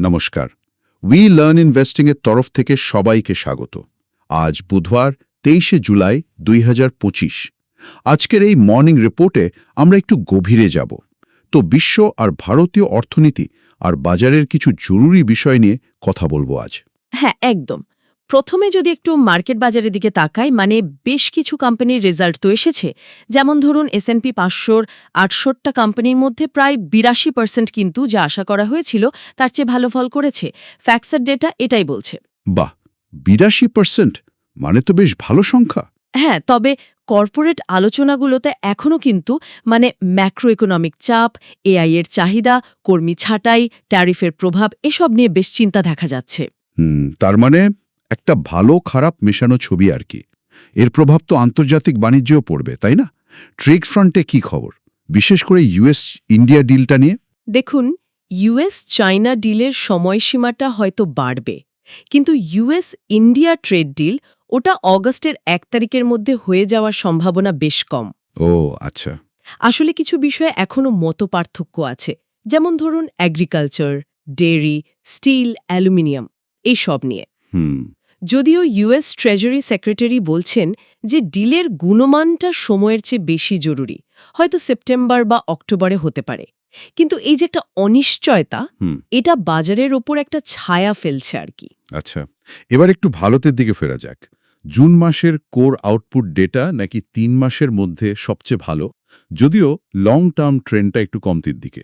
নমস্কার। We learn ইনভেস্টিংয়ের তরফ থেকে সবাইকে স্বাগত। আজ বুধবার, তেইশে জুলাই, দুই হাজার পঁচিশ। আজকের এই মর্নিং রিপোর্টে আমরা একটু গভীরে যাব। তো বিশ্ব আর ভারতীয় অর্থনীতি আর বাজারের কিছু জরুরি বিষয় নিয়ে কথা বলব আজ। হ্যাঁ একদম। প্রথমে যদি একটু মার্কেট বাজারের দিকে তাকাই মানে বেশ কিছু কোম্পানির রেজাল্ট তো এসেছে। যেমন ধরুন এসএনপি পাঁচশোর আটষট্টা কোম্পানির মধ্যে প্রায় বিরাশি পার্সেন্ট কিন্তু যা আশা করা হয়েছিল তার চেয়ে ভালো ফল করেছে। ফ্যাক্সার ডেটা এটাই বলছে। বাহ! বিরাশি পার্সেন্ট মানে তো বেশ ভালো সংখ্যা। হ্যাঁ তবে কর্পোরেট আলোচনাগুলোতে এখনও কিন্তু মানে ম্যাক্রো ইকোনমিক চাপ এআই এর চাহিদা কর্মী ছাঁটাই ট্যারিফের প্রভাব এসব নিয়ে বেশ চিন্তা দেখা যাচ্ছে। তার মানে একটা ভালো খারাপ মেশানো ছবি আর কি। এর প্রভাব তো আন্তর্জাতিক বাণিজ্যেও পড়বে তাই না? ট্রেড ফ্রন্টে কি খবর? বিশেষ করে ইউএস ইন্ডিয়া ডিলটা নিয়ে? দেখুন ইউএস চায়না ডিলের সময়সীমাটা হয়তো বাড়বে কিন্তু ইউএস ইন্ডিয়া ট্রেড ডিল ওটা অগস্টের এক তারিখের মধ্যে হয়ে যাওয়ার সম্ভাবনা বেশ কম। ও আচ্ছা। আসলে কিছু বিষয়ে এখনও মত পার্থক্য আছে যেমন ধরুন অ্যাগ্রিকালচার ডেয়ারি স্টিল অ্যালুমিনিয়াম এইসব নিয়ে। হুম। যদিও ইউএস ট্রেজারি সেক্রেটারি বলছেন যে ডিলের গুণমানটা সময়ের চেয়ে বেশি জরুরি হয়তো সেপ্টেম্বর বা অক্টোবরে হতে পারে। কিন্তু এই যে একটা অনিশ্চয়তা। এটা বাজারের ওপর একটা ছায়া ফেলছে আর কি। আচ্ছা এবার একটু ভারতের দিকে ফেরা যাক। জুন মাসের কোর আউটপুট ডেটা নাকি তিন মাসের মধ্যে সবচেয়ে ভালো? যদিও লং টার্ম ট্রেন্ডটা একটু কমতির দিকে।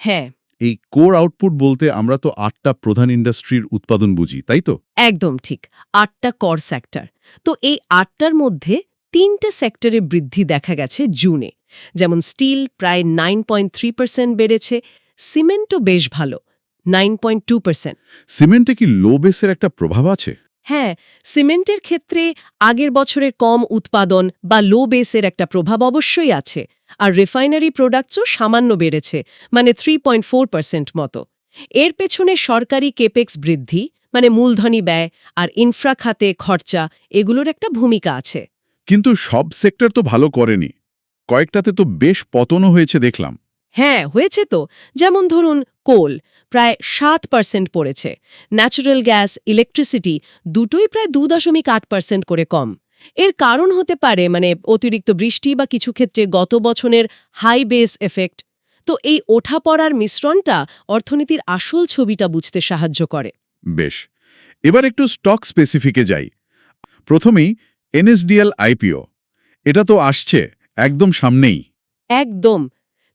হ্যাঁ এই কোর আউটপুট বলতে আমরা তো আটটা প্রধান ইন্ডাস্ট্রির উৎপাদন বুঝি তাই তো? একদম ঠিক আটটা কর সেক্টর। তো এই আটটার মধ্যে তিনটা সেক্টরে বৃদ্ধি দেখা গেছে জুনে। যেমন স্টিল প্রায় নাইন পয়েন্ট থ্রি পার্সেন্ট বেড়েছে সিমেন্টও বেশ ভালো নাইন পয়েন্ট টু পার্সেন্ট। সিমেন্টে কি লো বেসের একটা প্রভাব আছে? হ্যাঁ সিমেন্টের ক্ষেত্রে আগের বছরের কম উৎপাদন বা লো বেসের একটা প্রভাব অবশ্যই আছে। আর রিফাইনারি প্রোডাক্টসও সামান্য বেড়েছে মানে থ্রি মতো। এর পেছনে সরকারি কেপেক্স বৃদ্ধি মানে মূলধনী ব্যয় আর ইনফ্রা খাতে খরচা, এগুলোর একটা ভূমিকা আছে। কিন্তু সব সেক্টর তো ভালো করেনি। কয়েকটাতে তো বেশ পতনও হয়েছে দেখলাম। হ্যাঁ হয়েছে তো। যেমন ধরুন কোল প্রায় সাত পার্সেন্ট পড়েছে। ন্যাচারাল গ্যাস ইলেকট্রিসিটি দুটোই প্রায় দু দশমিক আট পার্সেন্ট করে কম। এর কারণ হতে পারে মানে অতিরিক্ত বৃষ্টি বা কিছু ক্ষেত্রে গত বছরের হাই বেস এফেক্ট। তো এই ওঠা পড়ার মিশ্রণটা অর্থনীতির আসল ছবিটা বুঝতে সাহায্য করে। বেশ। এবার একটু স্টক স্পেসিফিকে যাই। প্রথমেই এনএসডিএল আইপিও। এটা তো আসছে একদম সামনেই। একদম।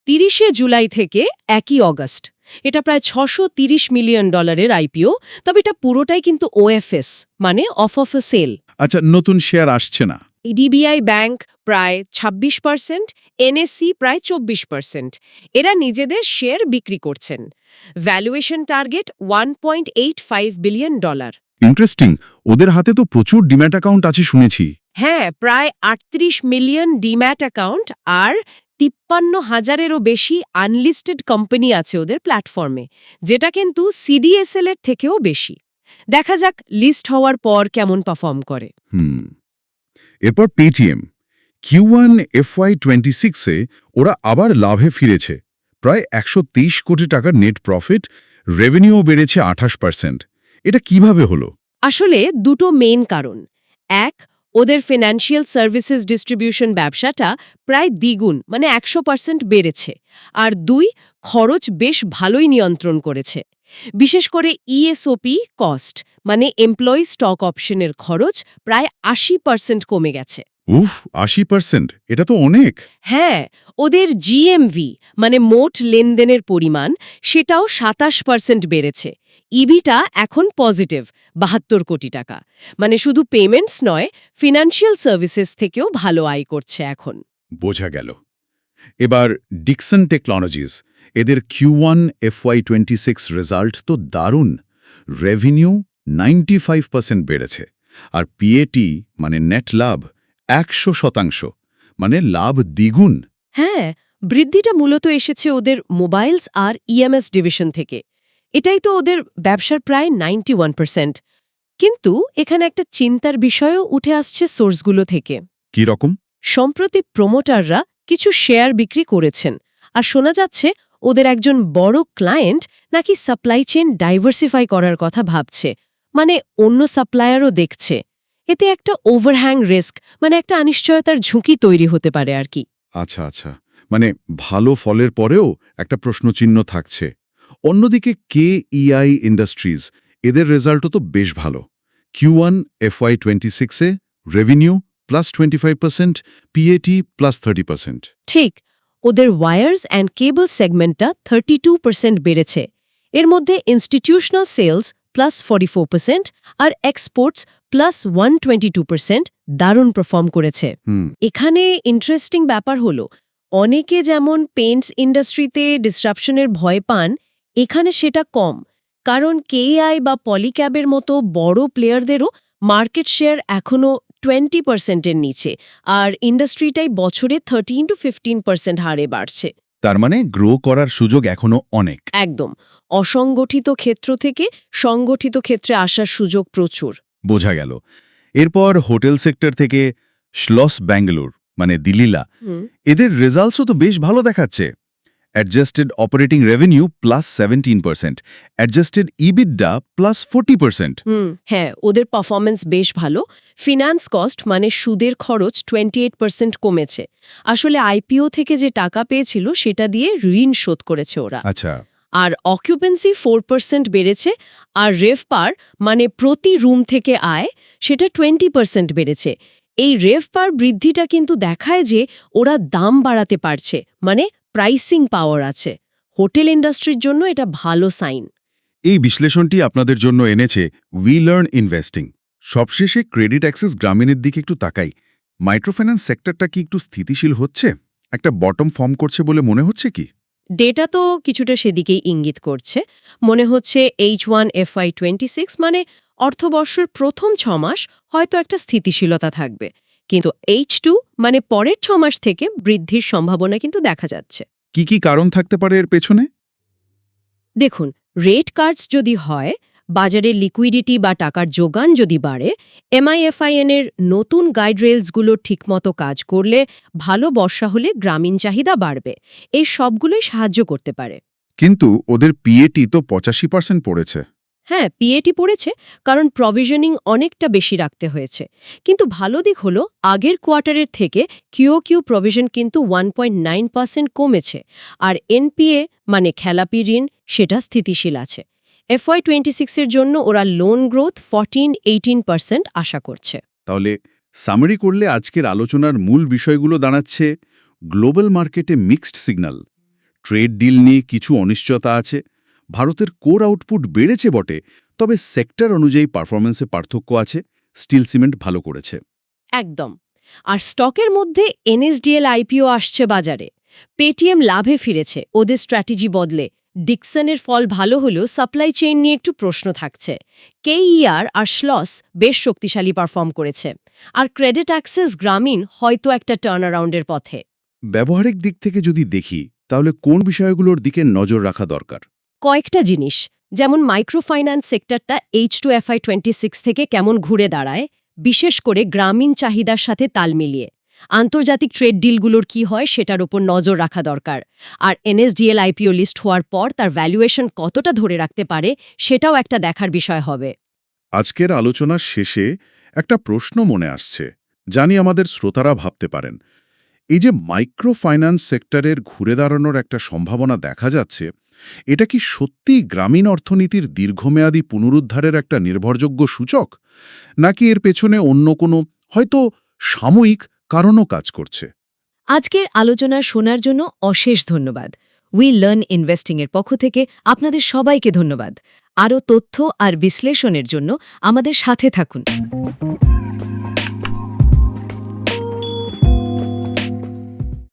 তিরিশে জুলাই থেকে একই অগস্ট। এটা প্রায় ছশো মিলিয়ন ডলারের আইপিও তবে এটা পুরোটাই কিন্তু ওএফএস মানে অফ অফ এ সেল। আচ্ছা নতুন শেয়ার আসছে না। ডিবিআই ব্যাংক প্রায় ২৬ পার্সেন্ট এনএসসি প্রায় চব্বিশ পার্সেন্ট। এরা নিজেদের শেয়ার বিক্রি করছেন। Valuation target one point eight five billion dollar. Interesting. ওদের হাতে তো প্রচুর ডিম্যাট অ্যাকাউন্ট আছে শুনেছি। হ্যাঁ প্রায় আটত্রিশ মিলিয়ন ডিম্যাট অ্যাকাউন্ট আর তিপ্পান্ন হাজারেরও বেশি আনলিস্টেড কোম্পানি আছে ওদের প্ল্যাটফর্মে যেটা কিন্তু সিডিএসএল এর থেকেও বেশি। দেখা যাক লিস্ট হওয়ার পর কেমন পারফর্ম করে। হুম এরপর Paytm Q one FY twenty সিক্সে ওরা আবার লাভে ফিরেছে প্রায় একশো কোটি টাকার নেট প্রফিট রেভিনিউ বেড়েছে আঠাশ পার্সেন্ট এটা কীভাবে হলো? আসলে দুটো মেইন কারণ। এক ওদের ফিনান্সিয়াল সার্ভিসেস ডিস্ট্রিবিউশন ব্যবসাটা প্রায় দ্বিগুণ মানে একশো পার্সেন্ট বেড়েছে। আর দুই খরচ বেশ ভালোই নিয়ন্ত্রণ করেছে। বিশেষ করে ইএসওপি কস্ট মানে এমপ্লয়ি স্টক অপশনের খরচ প্রায় আশি পার্সেন্ট কমে গেছে। উফ আশি পার্সেন্ট এটা তো অনেক। হ্যাঁ ওদের জিএমভি মানে মোট লেনদেনের পরিমাণ সেটাও সাতাশ পার্সেন্ট বেড়েছে। ইবিটা এখন পজিটিভ বাহাত্তর কোটি টাকা। মানে শুধু পেমেন্টস নয় ফিনান্সিয়াল সার্ভিসেস থেকেও ভালো আয় করছে এখন। বোঝা গেল। এবার ডিকসন টেকনোলজিস এদের Q one FY twenty six result তো দারুণ। রেভিনিউ নাইনটি ফাইভ পার্সেন্ট বেড়েছে। আর পিএটি মানে নেট লাভ একশো শতাংশ। মানে লাভ দ্বিগুণ। হ্যাঁ বৃদ্ধিটা মূলত এসেছে ওদের মোবাইলস আর ইএমএস ডিভিশন থেকে। এটাই তো ওদের ব্যবসার প্রায় নাইনটি ওয়ান পার্সেন্ট কিন্তু এখানে একটা চিন্তার বিষয়ও উঠে আসছে সোর্সগুলো থেকে। কি রকম? সম্প্রতি প্রমোটাররা কিছু শেয়ার বিক্রি করেছেন আর শোনা যাচ্ছে ওদের একজন বড় ক্লায়েন্ট নাকি সাপ্লাই চেন ডাইভার্সিফাই করার কথা ভাবছে মানে অন্য সাপ্লায়ারও দেখছে। এতে একটা ওভারহ্যাং রিস্ক মানে একটা অনিশ্চয়তার ঝুঁকি তৈরি হতে পারে আর কি। আচ্ছা আচ্ছা। মানে ভালো ফলের পরেও একটা প্রশ্নচিহ্ন থাকছে। অন্যদিকে কে ইআই ইন্ডাস্ট্রিজ এদের রেজাল্টও তো বেশ ভালো। কিউ ওয়ান এফওয়াই টোয়েন্টি সিক্সে revenue plus twenty five percent PAT plus thirty percent ঠিক ওদের ওয়্যার্স অ্যান্ড কেবল সেগমেন্টটা থার্টি টু পার্সেন্ট বেড়েছে। এর মধ্যে institutional sales plus forty four percent আর exports plus one twenty two percent দারুণ perform করেছে। এখানে ইন্টারেস্টিং ব্যাপার হলো অনেকে যেমন পেন্টস ইন্ডাস্ট্রিতে ডিসরাপশনের ভয় পান এখানে সেটা কম কারণ কেআই বা পলিক্যাবের মতো বড় প্লেয়ারদেরও মার্কেট শেয়ার এখনও টোয়েন্টি পার্সেন্টের নিচে আর ইন্ডাস্ট্রিটাই বছরে থার্টিন টু ফিফটিন পার্সেন্ট হারে বাড়ছে। তার মানে গ্রো করার সুযোগ এখনও অনেক। একদম অসংগঠিত ক্ষেত্র থেকে সংগঠিত ক্ষেত্রে আসার সুযোগ প্রচুর। বোঝা গেল। এরপর হোটেল সেক্টর থেকে শ্লস ব্যাঙ্গালোর মানে দিল্লিলা এদের রেজাল্টসও তো বেশ ভালো দেখাচ্ছে। Adjusted operating revenue plus seventeen percent adjusted EBITDA plus forty percent hmm হ্যাঁ ওদের পারফরমেন্স বেশ ভালো। ফিনান্স কস্ট মানে সুদের খরচ টোয়েন্টি এইট পার্সেন্ট কমেছে। আসলে আইপিও থেকে যে টাকা পেয়েছিল সেটা দিয়ে ঋণ শোধ করেছে ওরা। আচ্ছা। আর অকুপেন্সি ফোর পার্সেন্ট বেড়েছে আর রেফপার মানে প্রতি রুম থেকে আয় সেটা টোয়েন্টি পার্সেন্ট বেড়েছে। এই রেফপার বৃদ্ধিটা কিন্তু দেখায় যে ওরা দাম বাড়াতে পারছে মানে প্রাইসিং পাওয়ার আছে। হোটেল ইন্ডাস্ট্রির জন্য এটা ভালো সাইন। এই বিশ্লেষণটি আপনাদের জন্য এনেছে উই লার্ন ইনভেস্টিং সবশেষে ক্রেডিট অ্যাক্সেস গ্রামীণের দিকে একটু তাকাই। মাইক্রোফিন্যান্স সেক্টরটা কি একটু স্থিতিশীল হচ্ছে? একটা বটম ফর্ম করছে বলে মনে হচ্ছে কি? ডেটা তো কিছুটা সেদিকেই ইঙ্গিত করছে। মনে হচ্ছে H one FY twenty six মানে অর্থবর্ষের প্রথম ছমাস হয়তো একটা স্থিতিশীলতা থাকবে। কিন্তু এইচ টু মানে পরের ছ মাস থেকে বৃদ্ধির সম্ভাবনা কিন্তু দেখা যাচ্ছে। কি কি কারণ থাকতে পারে এর পেছনে? দেখুন রেট কার্ডস যদি হয় বাজারে লিকুইডিটি বা টাকার যোগান যদি বাড়ে এমআইএফআইএন এর নতুন গাইড গাইডরেলসগুলো ঠিকমতো কাজ করলে ভালো বর্ষা হলে গ্রামীণ চাহিদা বাড়বে। এই সবগুলোই সাহায্য করতে পারে। কিন্তু ওদের পিএটি তো পঁচাশি পার্সেন্ট পড়েছে। হ্যাঁ পিএটি পড়েছে, কারণ প্রভিশনিং অনেকটা বেশি রাখতে হয়েছে। কিন্তু ভালো দিক হলো, আগের কোয়ার্টারের থেকে কিউ কিউ প্রভিশন কিন্তু ওয়ান কমেছে, আর এনপিএ মানে খেলাপি ঋণ, সেটা স্থিতিশীল আছে। এফওয়াই টোয়েন্টি সিক্সের জন্য ওরা loan growth fourteen eighteen percent আশা করছে। তাহলে সামারি করলে আজকের আলোচনার মূল বিষয়গুলো দাঁড়াচ্ছে গ্লোবাল মার্কেটে মিক্সড সিগন্যাল ট্রেড ডিল নিয়ে কিছু অনিশ্চয়তা আছে ভারতের কোর আউটপুট বেড়েছে বটে তবে সেক্টর অনুযায়ী পারফরমেন্সে পার্থক্য আছে স্টিল সিমেন্ট ভালো করেছে। একদম। আর স্টকের মধ্যে এনএসডিএল আইপিও আসছে বাজারে। পেটিএম লাভে ফিরেছে ওদের স্ট্র্যাটেজি বদলে। ডিকসনের ফল ভালো হলেও সাপ্লাই চেইন নিয়ে একটু প্রশ্ন থাকছে। কেইআর আর শ্লস বেশ শক্তিশালী পারফর্ম করেছে। আর ক্রেডিট অ্যাক্সেস গ্রামীণ হয়তো একটা টার্ন অ্যারাউন্ডের পথে। ব্যবহারিক দিক থেকে যদি দেখি তাহলে কোন বিষয়গুলোর দিকে নজর রাখা দরকার? কয়েকটা জিনিস, যেমন মাইক্রোফাইন্যান্স সেক্টরটা H two FY twenty six থেকে কেমন ঘুরে দাঁড়ায়, বিশেষ করে গ্রামীণ চাহিদার সাথে তাল মিলিয়ে। আন্তর্জাতিক ট্রেড ডিলগুলোর কি হয় সেটার ওপর নজর রাখা দরকার। আর এনএসডিএল আইপিও লিস্ট হওয়ার পর তার ভ্যালুয়েশন কতটা ধরে রাখতে পারে সেটাও একটা দেখার বিষয় হবে। আজকের আলোচনার শেষে একটা প্রশ্ন মনে আসছে জানি আমাদের শ্রোতারা ভাবতে পারেন। এই যে মাইক্রো ফাইন্যান্স সেক্টরের ঘুরে দাঁড়ানোর একটা সম্ভাবনা দেখা যাচ্ছে, এটা কি সত্যি গ্রামীণ অর্থনীতির দীর্ঘমেয়াদী পুনরুদ্ধারের একটা নির্ভরযোগ্য সূচক? নাকি এর পেছনে অন্য কোনো, হয়তো সাময়িক কারণও কাজ করছে? আজকের আলোচনা শোনার জন্য অশেষ ধন্যবাদ। উই লার্ন ইনভেস্টিং এর পক্ষ থেকে আপনাদের সবাইকে ধন্যবাদ। আরও তথ্য আর বিশ্লেষণের জন্য আমাদের সাথে থাকুন।